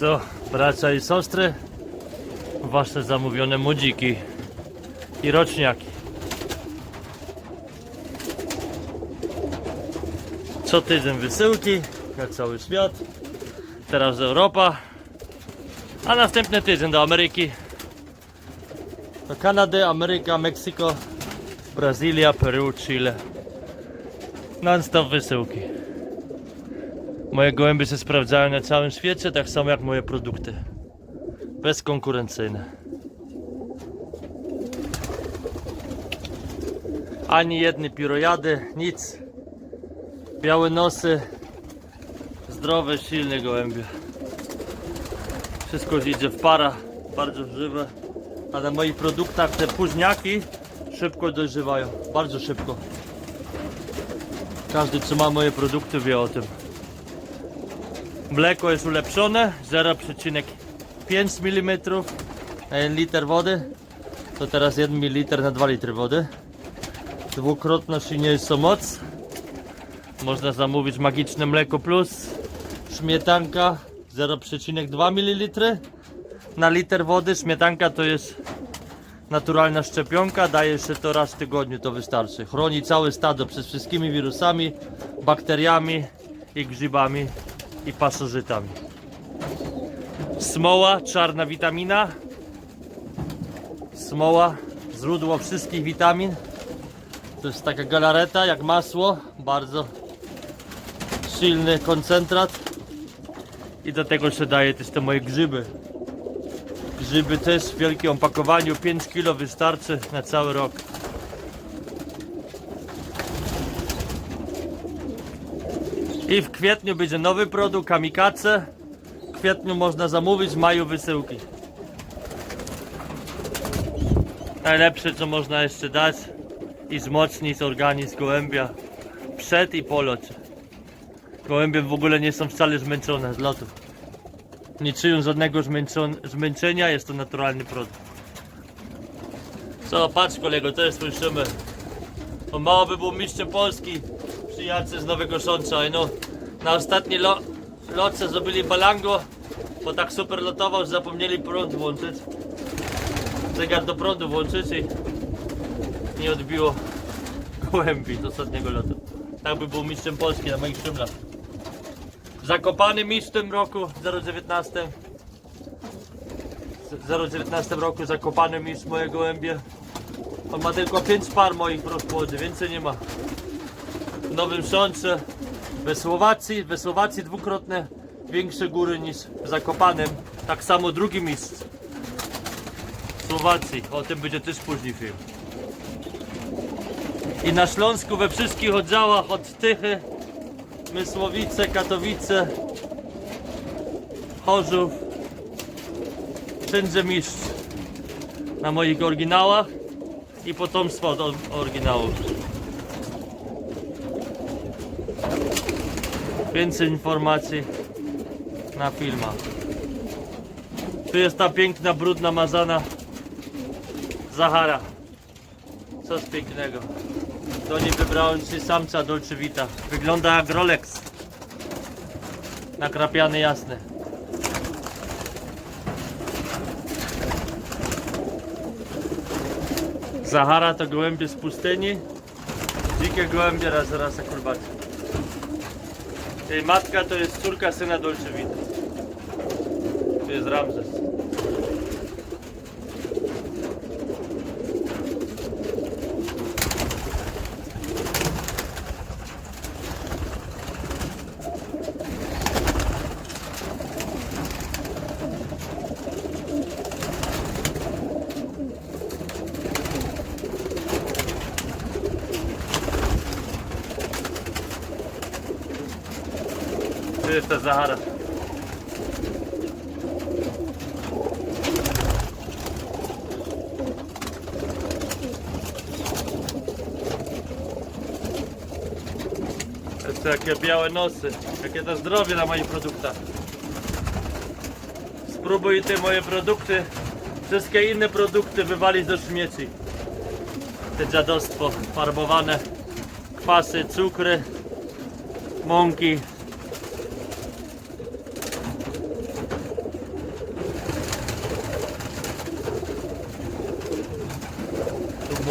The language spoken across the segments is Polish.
Co, bracia i siostry? Wasze zamówione młodziki i roczniaki. Co tydzień wysyłki na cały świat. Teraz Europa. A następny tydzień do Ameryki. Do Kanady, Ameryka, Meksyko, Brazylia, Peru, Chile. Non-stop wysyłki. Moje gołębie się sprawdzają na całym świecie, tak samo jak moje produkty. Bezkonkurencyjne. Ani jedny pirojady, nic. Białe nosy, zdrowe, silne gołębie. Wszystko idzie w para, bardzo żywe. A na moich produktach te późniaki szybko dojrzewają, bardzo szybko. Każdy, co ma moje produkty, wie o tym. Mleko jest ulepszone 0,5 mm na 1 liter wody. To teraz 1 ml na 2 litry wody. Dwukrotna silniejsza moc. Można zamówić magiczne mleko plus. Śmietanka 0,2 ml na liter wody. Śmietanka to jest naturalna szczepionka. Daje się to raz w tygodniu, to wystarczy. Chroni całe stado przed wszystkimi wirusami, bakteriami i grzybami i pasożytami. Smoła, czarna witamina. Smoła, źródło wszystkich witamin. To jest taka galareta jak masło, bardzo silny koncentrat. I do tego się daje też te moje grzyby. Grzyby też w wielkim opakowaniu, 5 kg wystarczy na cały rok. I w kwietniu będzie nowy produkt, kamikaze. W kwietniu można zamówić, w maju wysyłki. Najlepsze co można jeszcze dać i wzmocnić organizm gołębia przed i po locie. Gołębie w ogóle nie są wcale zmęczone z lotu. Nie czują żadnego zmęczenia, jest to naturalny produkt. Co, patrz kolego, to twój szymer. On mało by był mistrzem Polski. Przyjaciel z Nowego Sącza. No, na ostatniej lo lotce zrobili balango, bo tak super lotował, że zapomnieli prąd włączyć. Zegar do prądu włączyć i nie odbiło gołębi z ostatniego lotu. Tak by był mistrzem Polski na moich szymlach. Zakopany mistrz w tym roku, 019. W 019 roku zakopany mistrz moje gołębie. On ma tylko 5 par moich w rozpłodzie, więcej nie ma. W Nowym Sącze, we Słowacji, we Słowacji dwukrotne większe góry niż w Zakopanem. Tak samo drugi mistrz. W Słowacji, o tym będzie też później film. I na Śląsku we wszystkich oddziałach od Tychy, Mysłowice, Katowice, Chorzów, wszędzie mistrz na moich oryginałach i potomstwo od or- oryginałów. Więcej informacji na filmach. Tu jest ta piękna, brudna, mazana Zahara. Coś pięknego. Do niej wybrałem się samca Dolce Vita. Wygląda jak Rolex. Nakrapiany jasny. Zahara to gołębie z pustyni. Dzikie gołębie raz raz akrobaty. Jej matka to jest córka syna Dolce Vita. Tu jest Ramzes. Jest ta Zahara. Jeszcze jakie białe nosy, jakie to zdrowie na moich produktach. Spróbuj te moje produkty, wszystkie inne produkty wywalić do śmieci. Te dziadostwo farbowane, kwasy, cukry, mąki,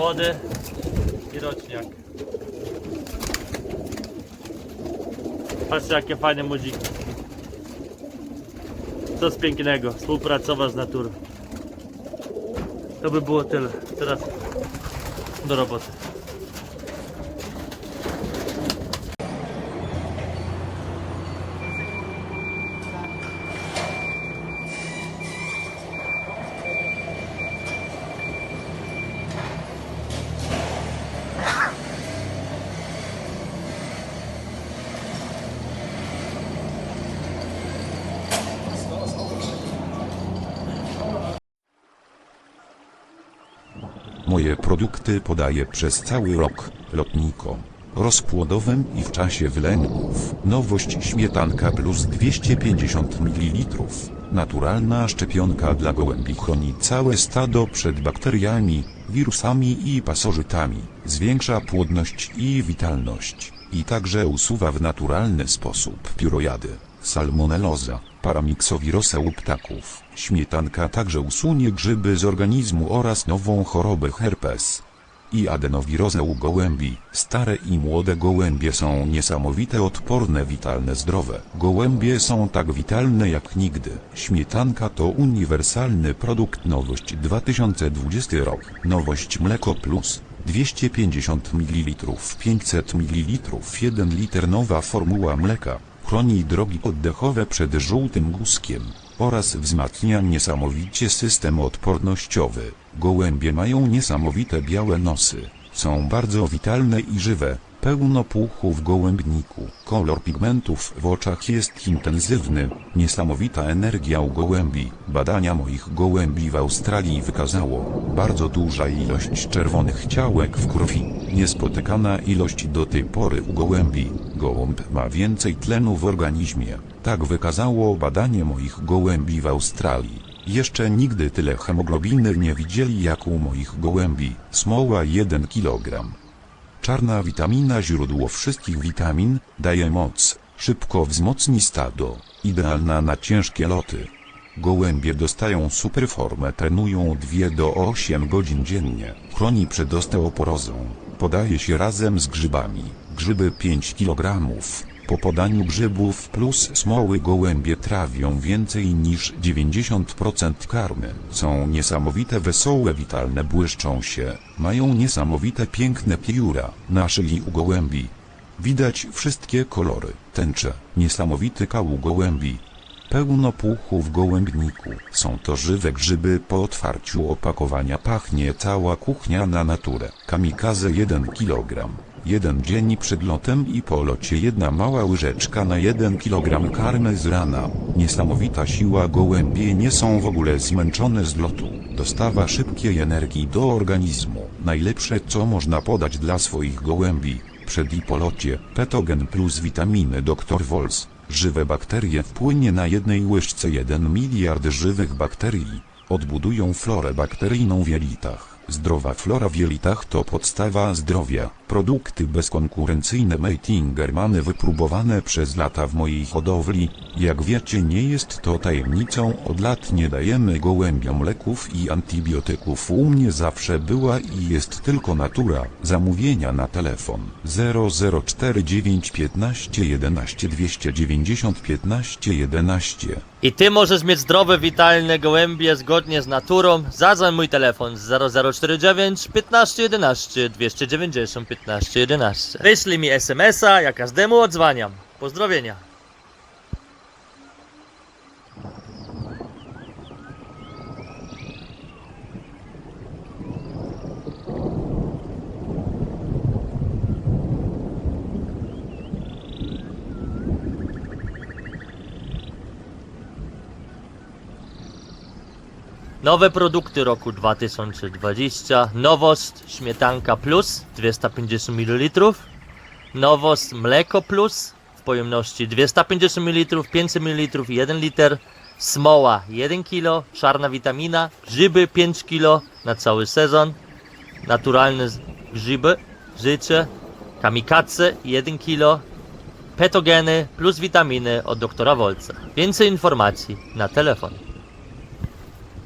wody i roczniak. Patrzcie jakie fajne muziki. Coś pięknego, współpracować z naturą. To by było tyle. Teraz do roboty. Moje produkty podaję przez cały rok, lotnikom, rozpłodowym i w czasie wylęgów. Nowość śmietanka plus 250 ml. Naturalna szczepionka dla gołębi chroni całe stado przed bakteriami, wirusami i pasożytami. Zwiększa płodność i witalność. I także usuwa w naturalny sposób piórojady, salmoneloza, paramiksowirosa u ptaków. Śmietanka także usunie grzyby z organizmu oraz nową chorobę herpes i adenowirozę u gołębi. Stare i młode gołębie są niesamowite odporne, witalne, zdrowe. Gołębie są tak witalne jak nigdy. Śmietanka to uniwersalny produkt nowość 2020 rok. Nowość mleko plus 250 ml 500 ml 1 liter nowa formuła mleka. Chroni drogi oddechowe przed żółtym guzkiem oraz wzmacnia niesamowicie system odpornościowy. Gołębie mają niesamowite białe nosy. Są bardzo witalne i żywe. Pełno puchu w gołębniku. Kolor pigmentów w oczach jest intensywny. Niesamowita energia u gołębi. Badania moich gołębi w Australii wykazało bardzo duża ilość czerwonych ciałek w krwi. Niespotykana ilość do tej pory u gołębi. Gołąb ma więcej tlenu w organizmie. Tak wykazało badanie moich gołębi w Australii. Jeszcze nigdy tyle hemoglobiny nie widzieli jak u moich gołębi. Smoła 1 kg. Czarna witamina źródło wszystkich witamin, daje moc, szybko wzmocni stado, idealna na ciężkie loty. Gołębie dostają super formę, trenują 2 do 8 godzin dziennie, chroni przed osteoporozą, podaje się razem z grzybami, grzyby 5 kg. Po podaniu grzybów plus smoły gołębie trawią więcej niż 90% karmy. Są niesamowite, wesołe, witalne, błyszczą się. Mają niesamowite, piękne pióra na szyi u gołębi. Widać wszystkie kolory, tęcze, niesamowity kał u gołębi. Pełno puchu w gołębniku. Są to żywe grzyby po otwarciu opakowania pachnie cała kuchnia na naturę. Kamikaze 1 kg. Jeden dzień przed lotem i po locie jedna mała łyżeczka na 1 kg karmy z rana. Niesamowita siła gołębie nie są w ogóle zmęczone z lotu. Dostawa szybkiej energii do organizmu. Najlepsze co można podać dla swoich gołębi. Przed i po locie, petogen plus witaminy Dr. Wolz. Żywe bakterie wpłynie na jednej łyżce 1 miliard żywych bakterii. Odbudują florę bakteryjną w jelitach. Zdrowa flora w jelitach to podstawa zdrowia. Produkty bezkonkurencyjne Meitingermany wypróbowane przez lata w mojej hodowli. Jak wiecie nie jest to tajemnicą, od lat nie dajemy gołębiom leków i antybiotyków. U mnie zawsze była i jest tylko natura. Zamówienia na telefon 004 15 11 290 15 11. I ty możesz mieć zdrowe, witalne gołębie zgodnie z naturą. Zadzwoń mój telefon 0049 15 11 290 15 11. Wyślij mi SMS-a, ja każdemu odzwaniam. Pozdrowienia. Nowe produkty roku 2020. Nowość śmietanka plus 250 ml. Nowość mleko plus w pojemności 250 ml, 500 ml, 1 liter. Smoła 1 kg, czarna witamina, grzyby 5 kg na cały sezon. Naturalne grzyby, życie, kamikaze 1 kg, petogeny plus witaminy od doktora Wolca. Więcej informacji na telefon.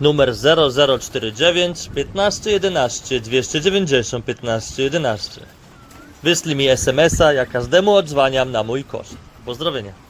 Numer 0049 15 11 290 15 11. Wyślij mi SMS-a, ja każdemu odzwaniam na mój koszt. Pozdrowienia.